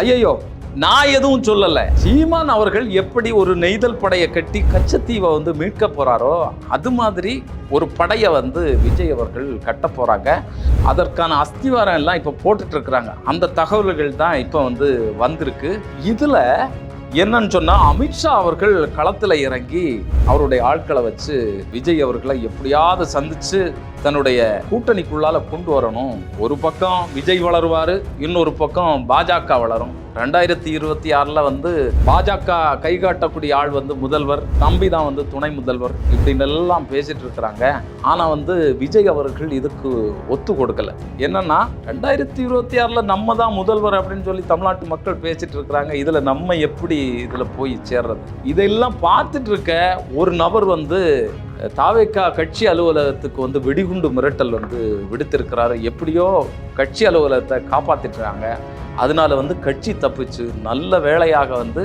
ஐயோ நான் எதுவும் சொல்லலை. சீமான் அவர்கள் எப்படி ஒரு நெய்தல் படையை கட்டி கச்சத்தீவை வந்து மீட்க போகிறாரோ அது மாதிரி ஒரு படையை வந்து விஜய் அவர்கள் கட்ட போகிறாங்க அதற்கான அஸ்திவாரம் எல்லாம் இப்போ போட்டுட்ருக்குறாங்க அந்த தகவல்கள் தான் இப்போ வந்து வந்திருக்கு. இதில் என்னன்னு சொன்னால் அமித்ஷா அவர்கள் களத்தில் இறங்கி அவருடைய ஆட்களை வச்சு விஜய் அவர்களை எப்படியாவது சந்திச்சு தன்னுடைய கூட்டணிக்குள்ளால கொண்டு வரணும். ஒரு பக்கம் விஜய் வளருவார் இன்னொரு பக்கம் பாஜக வளரும். ரெண்டாயிரத்தி இருபத்தி ஆறில் வந்து பாஜக கை காட்டக்கூடிய ஆள் வந்து முதல்வர் தம்பி தான் வந்து துணை முதல்வர் இப்படின்னு எல்லாம் பேசிட்டு இருக்கிறாங்க. ஆனால் வந்து விஜய் அவர்கள் இதுக்கு ஒத்து கொடுக்கல. என்னன்னா ரெண்டாயிரத்தி இருபத்தி ஆறில் நம்ம தான் முதல்வர் அப்படின்னு சொல்லி தமிழ்நாட்டு மக்கள் பேசிட்டு இருக்கிறாங்க. இதில் நம்ம எப்படி இதில் போய் சேர்றது? இதெல்லாம் பார்த்துட்டு இருக்க ஒரு நபர் வந்து தாவேக்கா கட்சி அலுவலகத்துக்கு வந்து வெடிகுண்டு மிரட்டல் வந்து விடுத்திருக்கிறாரு. எப்படியோ கட்சி அலுவலகத்தை காப்பாற்றிட்டுறாங்க அதனால வந்து கட்சி தப்பிச்சு நல்ல வேலையாக வந்து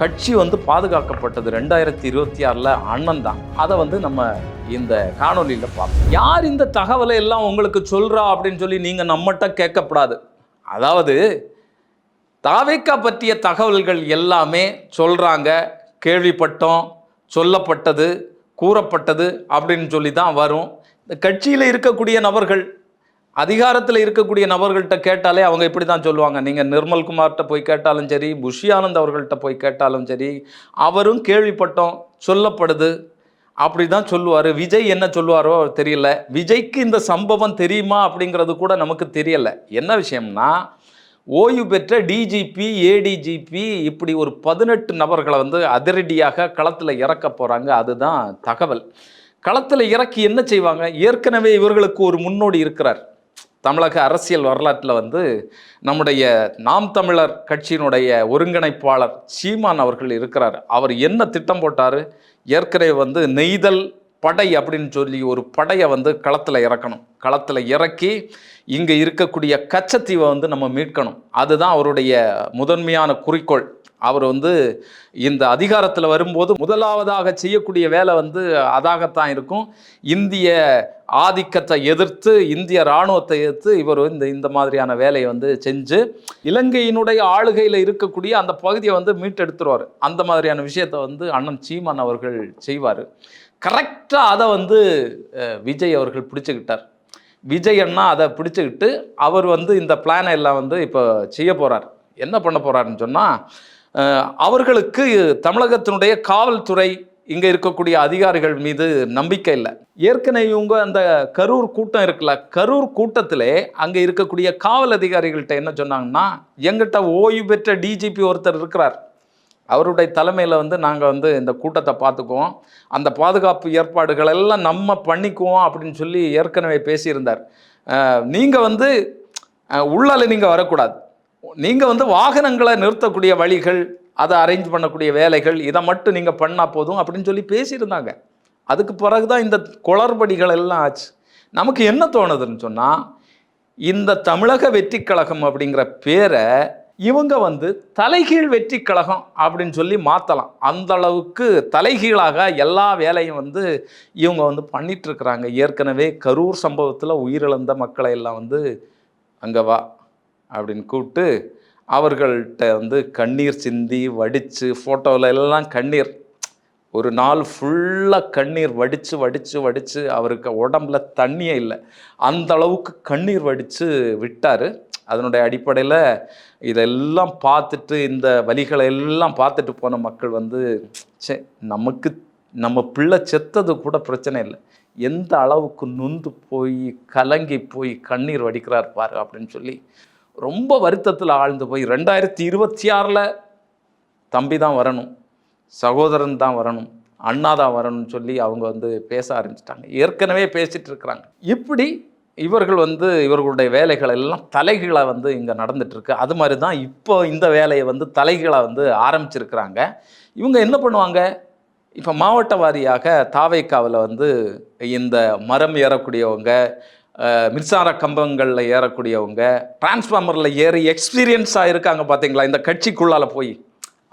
கட்சி வந்து பாதுகாக்கப்பட்டது ரெண்டாயிரத்தி இருபத்தி ஆறில் அண்ணன் தான். அதை வந்து நம்ம இந்த காணொலியில் பார்ப்போம். யார் இந்த தகவலை எல்லாம் உங்களுக்கு சொல்கிறா அப்படின்னு சொல்லி நீங்கள் நம்மகிட்ட கேட்கப்படாது. அதாவது தாவேக்கா பற்றிய தகவல்கள் எல்லாமே சொல்கிறாங்க கேள்விப்பட்டோம் சொல்லப்பட்டது கூறப்பட்டது அப்படின்னு சொல்லி தான் வரும். இந்த கட்சியில் இருக்கக்கூடிய நபர்கள் அதிகாரத்தில் இருக்கக்கூடிய நபர்கள்ட்ட கேட்டாலே அவங்க இப்படி தான் சொல்லுவாங்க நீங்கள் நிர்மல்குமார்கிட்ட போய் கேட்டாலும் சரி புஷி ஆனந்த் அவர்கள்ட்ட போய் கேட்டாலும் சரி அவரும் கேள்விப்பட்டோம் சொல்லப்படுது. அப்படி தான் சொல்லுவார். விஜய் என்ன சொல்லுவாரோ தெரியல. விஜய்க்கு இந்த சம்பவம் தெரியுமா அப்படிங்கிறது கூட நமக்கு தெரியல. என்ன விஷயம்னா ஓய்வு பெற்ற டிஜிபி ஏடிஜிபி இப்படி ஒரு பதினெட்டு நபர்களை வந்து அதிரடியாக களத்தில் இறக்க போகிறாங்க அதுதான் தகவல். களத்தில் இறக்கி என்ன செய்வாங்க? ஏற்கனவே இவர்களுக்கு ஒரு முன்னோடி இருக்கிறார். தமிழக அரசியல் வரலாற்றில் வந்து நம்முடைய நாம் தமிழர் கட்சியினுடைய ஒருங்கிணைப்பாளர் சீமான் அவர்கள் இருக்கிறார். அவர் என்ன திட்டம் போட்டார்? ஏற்கனவே வந்து நெய்தல் படை அப்படின்னு சொல்லி ஒரு படையை வந்து களத்தில் இறக்கணும். களத்தில் இறக்கி இங்கே இருக்கக்கூடிய கச்சத்தீவை வந்து நம்ம மீட்கணும். அதுதான் அவருடைய முதன்மையான குறிக்கோள். அவர் வந்து இந்த அதிகாரத்தில் வரும்போது முதலாவதாக செய்யக்கூடிய வேலை வந்து அதாகத்தான் இருக்கும். இந்திய ஆதிக்கத்தை எதிர்த்து இந்திய இராணுவத்தை எதிர்த்து இவர் இந்த இந்த மாதிரியான வேலையை வந்து செஞ்சு இலங்கையினுடைய ஆளுகையில் இருக்கக்கூடிய அந்த பகுதியை வந்து மீட்டெடுத்துருவார். அந்த மாதிரியான விஷயத்தை வந்து அண்ணன் சீமான் அவர்கள் செய்வார். கரெக்டாக அதை வந்து விஜய் அவர்கள் பிடிச்சிக்கிட்டார். விஜய் அண்ணா அதை பிடிச்சிக்கிட்டு அவர் வந்து இந்த பிளானை எல்லாம் வந்து இப்போ செய்ய போகிறார் என்ன பண்ண போகிறாருன்னு சொன்னால் அவர்களுக்கு தமிழகத்தினுடைய காவல்துறை இங்கே இருக்கக்கூடிய அதிகாரிகள் மீது நம்பிக்கை இல்லை. ஏற்கனவே இவங்க அந்த கரூர் கூட்டம் இருக்குல்ல கரூர் கூட்டத்திலே அங்கே இருக்கக்கூடிய காவல் அதிகாரிகள்கிட்ட என்ன சொன்னாங்கன்னா எங்கிட்ட ஓய்வு பெற்ற டிஜிபி ஒருத்தர் இருக்கிறார். அவருடைய தலைமையில் வந்து நாங்கள் வந்து இந்த கூட்டத்தை பார்த்துக்குவோம். அந்த பாதுகாப்பு ஏற்பாடுகள் எல்லாம் நம்ம பண்ணிக்குவோம் அப்படின்னு சொல்லி ஏற்கனவே பேசியிருந்தார். நீங்கள் வந்து உள்ளால் நீங்கள் வரக்கூடாது. நீங்கள் வந்து வாகனங்களை நிறுத்தக்கூடிய வழிகள் அதை அரேஞ்ச் பண்ணக்கூடிய வேலைகள் இதை மட்டும் நீங்கள் பண்ணால் போதும் அப்படின்னு சொல்லி பேசியிருந்தாங்க. அதுக்கு பிறகு தான் இந்த குளறுபடிகள் எல்லாம் ஆச்சு. நமக்கு என்ன தோணுதுன்னு சொன்னால் இந்த தமிழக வெற்றி கழகம் அப்படிங்கிற பேரை இவங்க வந்து தலைகீழ் வெற்றி கழகம் அப்படின்னு சொல்லி மாற்றலாம் அந்த அளவுக்கு தலைகீழாக எல்லா வேலையும் வந்து இவங்க வந்து பண்ணிகிட்ருக்குறாங்க ஏற்கனவே கரூர் சம்பவத்தில் உயிரிழந்த மக்களை எல்லாம் வந்து அங்கே வா அப்படின்னு கூப்பிட்டு அவர்கள்ட்ட வந்து கண்ணீர் சிந்தி வடித்து ஃபோட்டோவில் எல்லாம் கண்ணீர். ஒரு நாள் ஃபுல்லாக கண்ணீர் வடித்து வடித்து வடித்து அவருக்கு உடம்புல தண்ணியே இல்லை. அந்த அளவுக்கு கண்ணீர் வடித்து விட்டார். அதனுடைய அடிப்படையில் இதெல்லாம் பார்த்துட்டு இந்த வலிகளை எல்லாம் பார்த்துட்டு போன மக்கள் வந்து சே நமக்கு நம்ம பிள்ளை செத்தது கூட பிரச்சனை இல்லை. எந்த அளவுக்கு நொந்து போய் கலங்கி போய் கண்ணீர் வடிக்கிறார் பாரு அப்படின்னு சொல்லி ரொம்ப வருத்தத்தில் ஆழ்ந்து போய் ரெண்டாயிரத்தி இருபத்தி ஆறில் தம்பி தான் வரணும் சகோதரன் தான் வரணும் அண்ணா தான் வரணும்னு சொல்லி அவங்க வந்து பேச ஆரம்பிச்சிட்டாங்க. ஏற்கனவே பேசிகிட்டு இருக்கிறாங்க. இப்படி இவர்கள் வந்து இவர்களுடைய வேலைகள் எல்லாம் தலைகீழாக வந்து இங்கே நடந்துட்டுருக்கு அது மாதிரி தான் இப்போ இந்த வேலையை வந்து தலைகீழாக வந்து ஆரம்பிச்சிருக்கிறாங்க. இவங்க என்ன பண்ணுவாங்க? இப்போ மாவட்ட வாரியாக தாவைக்காவில் வந்து இந்த மரம் ஏறக்கூடியவங்க மின்சார கம்பங்களில் ஏறக்கூடியவங்க டிரான்ஸ்ஃபார்மரில் ஏறி எக்ஸ்பீரியன்ஸாக இருக்காங்க பார்த்தீங்களா இந்த கட்சிக்குள்ளால் போய்.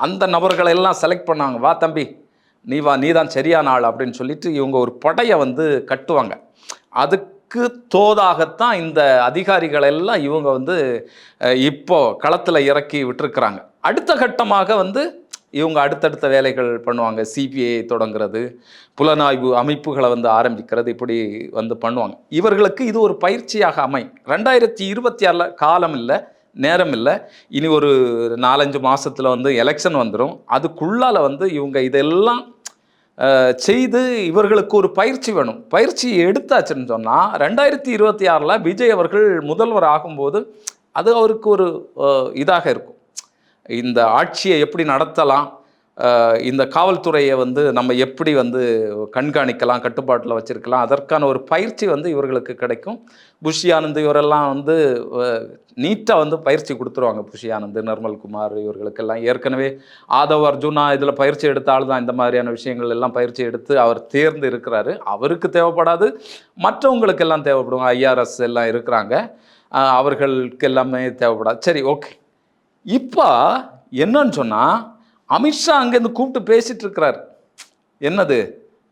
அந்த நபர்களை எல்லாம் செலக்ட் பண்ணாங்க. வா தம்பி நீ வா நீ தான் சரியான ஆள் அப்படின்னு சொல்லிட்டு இவங்க ஒரு படையை வந்து கட்டுவாங்க. அதுக்கு தோதாகத்தான் இந்த அதிகாரிகள் எல்லாம் இவங்க வந்து இப்போ களத்தில் இறக்கி விட்டுருக்குறாங்க. அடுத்த கட்டமாக வந்து இவங்க அடுத்தடுத்த வேலைகள் பண்ணுவாங்க. சிபிஐ தொடங்குறது புலனாய்வு அமைப்புகளை வந்து ஆரம்பிக்கிறது இப்படி வந்து பண்ணுவாங்க. இவர்களுக்கு இது ஒரு பயிற்சியாக அமை. ரெண்டாயிரத்தி இருபத்தி ஆறில் காலம் இல்லை நேரம் இல்லை. இனி ஒரு நாலஞ்சு மாதத்தில் வந்து எலெக்ஷன் வந்துடும் அதுக்குள்ளால வந்து இவங்க இதெல்லாம் செய்து இவர்களுக்கு ஒரு பயிற்சி வேணும். பயிற்சி எடுத்தாச்சுன்னு சொன்னால் ரெண்டாயிரத்தி இருபத்தி ஆறில் விஜய் அவர்கள் முதல்வர் ஆகும்போது அது அவருக்கு ஒரு இதாக இருக்கும். இந்த ஆட்சியை எப்படி நடத்தலாம் இந்த காவல்துறையை வந்து நம்ம எப்படி வந்து கண்காணிக்கலாம் கட்டுப்பாட்டில் வச்சிருக்கலாம் அதற்கான ஒரு பயிற்சி வந்து இவர்களுக்கு கிடைக்கும். புஷி ஆனந்த் இவரெல்லாம் வந்து நீட்டாக வந்து பயிற்சி கொடுத்துருவாங்க. புஷி ஆனந்த் நிர்மல்குமார் இவர்களுக்கெல்லாம். ஏற்கனவே ஆதவ் அர்ஜுனா இதில் பயிற்சி எடுத்த ஆள் தான். இந்த மாதிரியான விஷயங்கள் எல்லாம் பயிற்சி எடுத்து அவர் தேர்ந்து இருக்கிறாரு. அவருக்கு தேவைப்படாது. மற்றவங்களுக்கெல்லாம் தேவைப்படும். ஐஆர்எஸ் எல்லாம் இருக்கிறாங்க. அவர்களுக்கு எல்லாமே தேவைப்படாது. சரி ஓகே. இப்போ என்னன்னு சொன்னால் அமித்ஷா அங்கேருந்து கூப்பிட்டு பேசிகிட்டு இருக்கிறார். என்னது?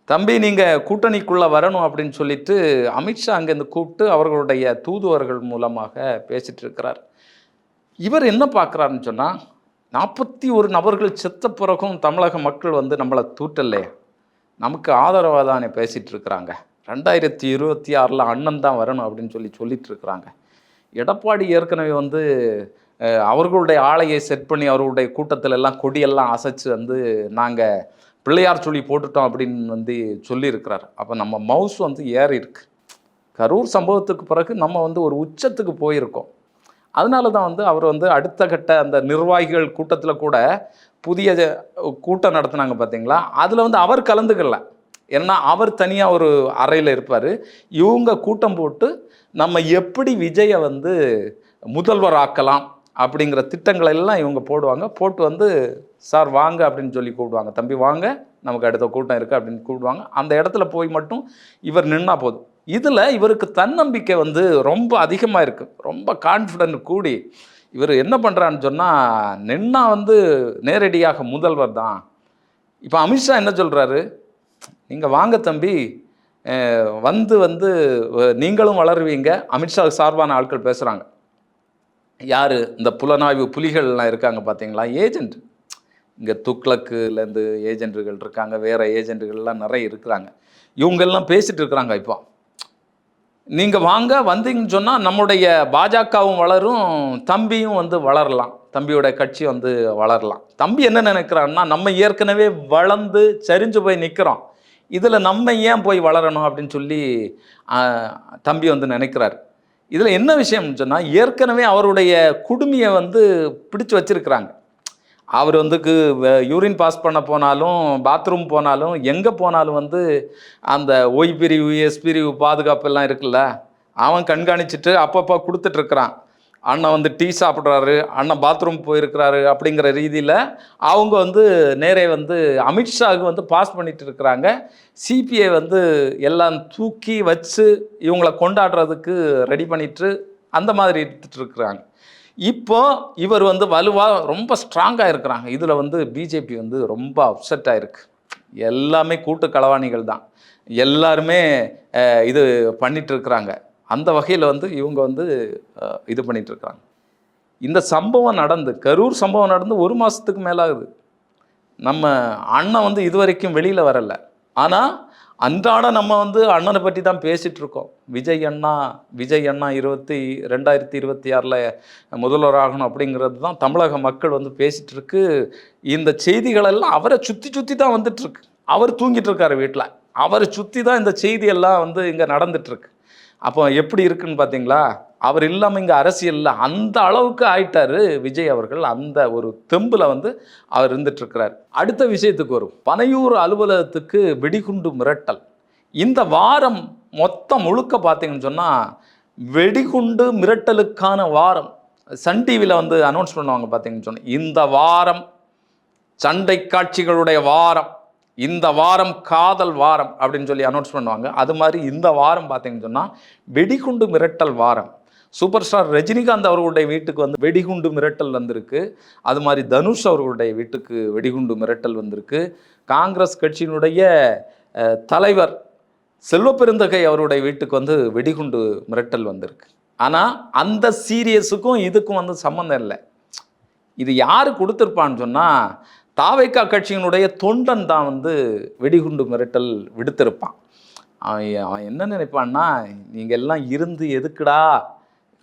தம்பி நீங்கள் கூட்டணிக்குள்ளே வரணும் அப்படின்னு சொல்லிட்டு அமித்ஷா அங்கேருந்து கூப்பிட்டு அவர்களுடைய தூதுவர்கள் மூலமாக பேசிகிட்டு இருக்கிறார். இவர் என்ன பார்க்குறாருன்னு சொன்னால் நாற்பத்தி ஒரு நபர்கள் செத்த பிறகும் தமிழக மக்கள் வந்து நம்மளை தூட்டல்லே நமக்கு ஆதரவாக தானே பேசிகிட்டு இருக்கிறாங்க. ரெண்டாயிரத்தி இருபத்தி ஆறில் அண்ணன் தான் வரணும் அப்படின்னு சொல்லி சொல்லிட்டு இருக்கிறாங்க. எடப்பாடி ஏற்கனவே வந்து அவர்களுடைய ஆலையை செட் பண்ணி அவர்களுடைய கூட்டத்தில் எல்லாம் கொடியெல்லாம் அசைச்சு வந்து நாங்கள் பிள்ளையார் சொல்லி போட்டுட்டோம் அப்படின்னு வந்து சொல்லியிருக்கிறார். அப்போ நம்ம மவுஸ் வந்து ஏறி இருக்கு. கரூர் சம்பவத்துக்கு பிறகு நம்ம வந்து ஒரு உச்சத்துக்கு போயிருக்கோம். அதனால தான் வந்து அவர் வந்து அடுத்த கட்ட அந்த நிர்வாகிகள் கூட்டத்தில் கூட புதிய கூட்டம் நடத்துனாங்க பார்த்தீங்களா அதில் வந்து அவர் கலந்துக்கல. ஏன்னா அவர் தனியாக ஒரு அறையில் இருப்பார். இவங்க கூட்டம் போட்டு நம்ம எப்படி விஜயை வந்து முதல்வர் ஆக்கலாம் அப்படிங்கிற திட்டங்களை எல்லாம் இவங்க போடுவாங்க. போட்டு வந்து சார் வாங்க அப்படின்னு சொல்லி கூப்பிடுவாங்க. தம்பி வாங்க. நமக்கு அடுத்த கூட்டம் இருக்குது அப்படின்னு கூப்பிடுவாங்க. அந்த இடத்துல போய் மட்டும் இவர் நின்னா போதும். இதில் இவருக்கு தன்னம்பிக்கை வந்து ரொம்ப அதிகமாக இருக்குது ரொம்ப கான்ஃபிடென்ட் கூடி இவர் என்ன பண்ணுறான்னு சொன்னால் நின்னா வந்து நேரடியாக முதல்வர் தான். இப்போ அமித்ஷா என்ன சொல்கிறாரு நீங்கள் வாங்க தம்பி. வந்து வந்து நீங்களும் வளருவீங்க. அமித்ஷா சார்பான ஆட்கள் பேசுகிறாங்க யார்? இந்த புலனாய்வு புலிகள்லாம் இருக்காங்க பார்த்தீங்களா ஏஜென்ட். இங்கே துக்ளக்குலேருந்து ஏஜென்ட்டுகள் இருக்காங்க வேறு ஏஜென்ட்டுகள்லாம் நிறைய இருக்கிறாங்க. இவங்கெல்லாம் பேசிகிட்டு இருக்கிறாங்க இப்போ. நீங்கள் வாங்க வந்தீங்கன்னு சொன்னால் நம்முடைய பாஜகவும் வளரும் தம்பியும் வந்து வளரலாம். தம்பியோட கட்சி வந்து வளரலாம். தம்பி என்ன நினைக்கிறான்னா நம்ம ஏற்கனவே வளர்ந்து சரிஞ்சு போய் நிற்கிறோம் இதில் நம்ம ஏன் போய் வளரணும் அப்படின்னு சொல்லி தம்பி வந்து நினைக்கிறார். இதில் என்ன விஷயம்னு சொன்னால் ஏற்கனவே அவருடைய குடுமையை வந்து பிடிச்சு வச்சிருக்கிறாங்க. அவர் வந்துக்கு யூரின் பாஸ் பண்ண போனாலும் பாத்ரூம் போனாலும் எங்கே போனாலும் வந்து அந்த ஒய் பிரிவு எஸ் பிரிவு பாதுகாப்பு எல்லாம் இருக்குல்ல அவன் கண்காணிச்சிட்டு அப்பப்போ கொடுத்துட்ருக்குறான் அண்ணன் வந்து டீ சாப்பிட்றாரு அண்ணன் பாத்ரூம் போயிருக்கிறாரு அப்படிங்கிற ரீதியில் அவங்க வந்து நேரே வந்து அமித்ஷாவுக்கு வந்து பாஸ் பண்ணிட்டு இருக்கிறாங்க. சிபிஐ வந்து எல்லாம் தூக்கி வச்சு இவங்களை கொண்டாடுறதுக்கு ரெடி பண்ணிட்டு அந்த மாதிரி இருக்கிறாங்க. இப்போ இவர் வந்து வலுவாக ரொம்ப ஸ்ட்ராங்காக இருக்கிறாங்க. இதில் வந்து பிஜேபி வந்து ரொம்ப அப்செட் ஆகிருக்கு எல்லாமே கூட்டு களவாணிகள் தான். எல்லாருமே இது பண்ணிட்டு இருக்கிறாங்க. அந்த வகையில் வந்து இவங்க வந்து இது பண்ணிகிட்ருக்காங்க இருக்கிறாங்க இந்த சம்பவம் நடந்து கரூர் சம்பவம் நடந்து ஒரு மாதத்துக்கு மேலாகுது. நம்ம அண்ணன் வந்து இது வரைக்கும் வெளியில் வரலை. ஆனால் அன்றாட நம்ம வந்து அண்ணனை பற்றி தான் பேசிகிட்ருக்கோம் விஜய் அண்ணா விஜய் அண்ணா இருபத்தி ரெண்டாயிரத்தி இருபத்தி ஆறில் முதல்வர் ஆகணும் அப்படிங்கிறது தான் தமிழக மக்கள் வந்து பேசிகிட்ருக்கு இந்த செய்திகளெல்லாம் அவரை சுற்றி சுற்றி தான் வந்துட்டுருக்கு. அவர் தூங்கிட்டு இருக்காரு வீட்டில் அவரை சுற்றி தான் இந்த செய்தியெல்லாம் வந்து இங்கே நடந்துட்டுருக்கு. அப்போ எப்படி இருக்குன்னு பார்த்தீங்களா? அவர் இல்லாமல் இங்கே அரசியலில் அந்த அளவுக்கு ஆயிட்டார் விஜய் அவர்கள். அந்த ஒரு தெம்பில் வந்து அவர் இருந்துட்டுருக்கிறார். அடுத்த விஷயத்துக்கு வரும். பனையூர் அலுவலகத்துக்கு வெடிகுண்டு மிரட்டல். இந்த வாரம் மொத்தம் முழுக்க பார்த்தீங்கன்னு சொன்னால் வெடிகுண்டு மிரட்டலுக்கான வாரம். சன் டிவியில் வந்து அனௌன்ஸ் பண்ணுவாங்க பார்த்தீங்கன்னு சொன்னால் இந்த வாரம் சண்டை காட்சிகளுடைய வாரம். இந்த வாரம் காதல் வாரம் அப்படின்னு சொல்லி அனௌன்ஸ் பண்ணுவாங்க. அது மாதிரி இந்த வாரம் பார்த்தீங்கன்னு சொன்னால் வெடிகுண்டு மிரட்டல் வாரம். சூப்பர் ஸ்டார் ரஜினிகாந்த் அவர்களுடைய வீட்டுக்கு வந்து வெடிகுண்டு மிரட்டல் வந்திருக்கு. அது மாதிரி தனுஷ் அவர்களுடைய வீட்டுக்கு வெடிகுண்டு மிரட்டல் வந்திருக்கு. காங்கிரஸ் கட்சியினுடைய தலைவர் செல்வப்பெருந்தகை அவருடைய வீட்டுக்கு வந்து வெடிகுண்டு மிரட்டல் வந்திருக்கு. ஆனால் அந்த சீரியஸுக்கும் இதுக்கும் வந்து சம்மந்தம் இல்லை. இது யார் கொடுத்துருப்பான்னு சொன்னால் தாவைக்கா கட்சியினுடைய தொண்டன் தான் வந்து வெடிகுண்டு மிரட்டல் விடுத்திருப்பான். அவன் அவன் என்ன நினைப்பான்னா நீங்கள் எல்லாம் இருந்து எதுக்குடா?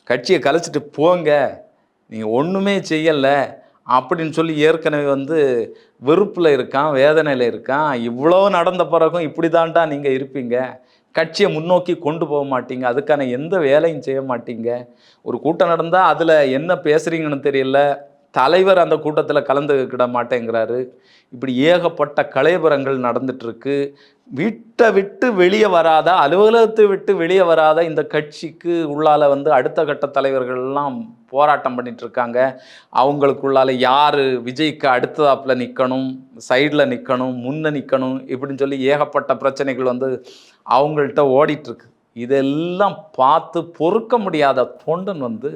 கட்சியை கலைச்சிட்டு போங்க. நீங்கள் ஒன்றுமே செய்யலை. அப்படின்னு சொல்லி ஏற்கனவே வந்து வெறுப்பில் இருக்கான் வேதனையில் இருக்கான். இவ்வளோ நடந்த பிறகும் இப்படி தான்டா நீங்கள் இருப்பீங்க. கட்சியை முன்னோக்கி கொண்டு போக மாட்டீங்க. அதுக்கான எந்த வேலையும் செய்ய மாட்டீங்க. ஒரு கூட்டம் நடந்தால் அதில் என்ன பேசுகிறீங்கன்னு தெரியல. தலைவர் அந்த கூட்டத்தில் கலந்துக்கிட மாட்டேங்கிறாரு. இப்படி ஏகப்பட்ட கலைபரங்கள் நடந்துட்டுருக்கு. வீட்டை விட்டு வெளியே வராத அலுவலகத்தை விட்டு வெளியே வராத இந்த கட்சிக்கு உள்ளால வந்து அடுத்த கட்ட தலைவர்கள்லாம் போராட்டம் பண்ணிகிட்ருக்காங்க அவங்களுக்குள்ளால் யார் விஜய்க்கு அடுத்ததாப்பில் நிற்கணும் சைடில் நிற்கணும் முன்ன நிற்கணும் இப்படின்னு சொல்லி ஏகப்பட்ட பிரச்சனைகள் வந்து அவங்கள்ட்ட ஓடிட்டுருக்கு. இதெல்லாம் பார்த்து பொறுக்க முடியாத தொண்டன் வந்து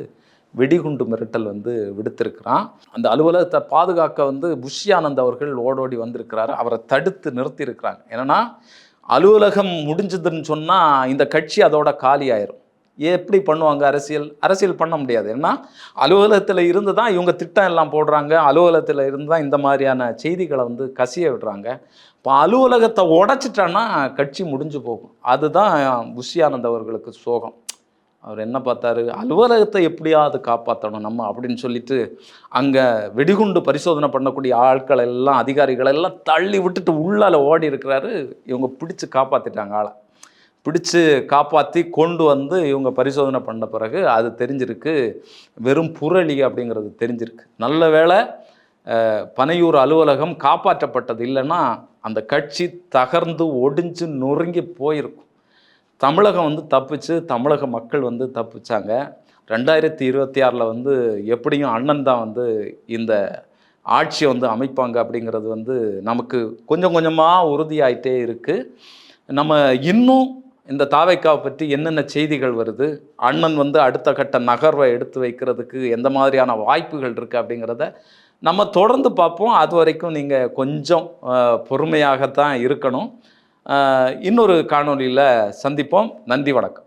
வெடிகுண்டு மிரட்டல் வந்து விடுத்திருக்கிறான். அந்த அலுவலகத்தை பாதுகாக்க வந்து புஷி ஆனந்த் அவர்கள் ஓடோடி வந்திருக்கிறாரு. அவரை தடுத்து நிறுத்தியிருக்கிறாங்க. என்னென்னா அலுவலகம் முடிஞ்சதுன்னு சொன்னால் இந்த கட்சி அதோட காலி ஆயிரும். எப்படி பண்ணுவாங்க அரசியல்? அரசியல் பண்ண முடியாது. ஏன்னா அலுவலகத்தில் இருந்து தான் இவங்க திட்டம் எல்லாம் போடுறாங்க. அலுவலகத்தில் இருந்து தான் இந்த மாதிரியான செய்திகளை வந்து கசிய விடுறாங்க. இப்போ அலுவலகத்தை உடைச்சிட்டான்னா கட்சி முடிஞ்சு போகும். அதுதான் புஷியானந்த் அவர்களுக்கு சோகம். அவர் என்ன பார்த்தாரு? அலுவலகத்தை எப்படியாவது காப்பாற்றணும் நம்ம அப்படின்னு சொல்லிட்டு அங்கே வெடிகுண்டு பரிசோதனை பண்ணக்கூடிய ஆட்கள் எல்லாம் அதிகாரிகள் எல்லாம் தள்ளி விட்டுட்டு உள்ளால ஓடி இருக்கிறாரு. இவங்க பிடிச்சி காப்பாற்றிட்டாங்க ஆளை. பிடிச்சு காப்பாற்றி கொண்டு வந்து இவங்க பரிசோதனை பண்ண பிறகு அது தெரிஞ்சிருக்கு. வெறும் புரளி அப்படிங்கிறது தெரிஞ்சிருக்கு. நல்ல வேளை பனையூர் அலுவலகம் காப்பாற்றப்பட்டது இல்லைன்னா அந்த கட்சி தகர்ந்து ஒடிஞ்சு நொறுங்கி போயிருக்கும். தமிழகம் வந்து தப்பிச்சு தமிழக மக்கள் வந்து தப்பிச்சாங்க. ரெண்டாயிரத்தி இருபத்தி ஆறில் வந்து எப்படியும் அண்ணன் தான் வந்து இந்த ஆட்சியை வந்து அமைப்பாங்க அப்படிங்கிறது வந்து நமக்கு கொஞ்சம் கொஞ்சமாக உறுதியாயிட்டே இருக்குது நம்ம இன்னும் இந்த தாவைக்காவை பற்றி என்னென்ன செய்திகள் வருது அண்ணன் வந்து அடுத்த கட்ட நகர்வை எடுத்து வைக்கிறதுக்கு எந்த மாதிரியான வாய்ப்புகள் இருக்குது அப்படிங்கிறத நம்ம தொடர்ந்து பார்ப்போம். அது வரைக்கும் நீங்கள் கொஞ்சம் பொறுமையாகத்தான் இருக்கணும். இன்னொரு காணொளியில் சந்திப்போம். நன்றி வணக்கம்.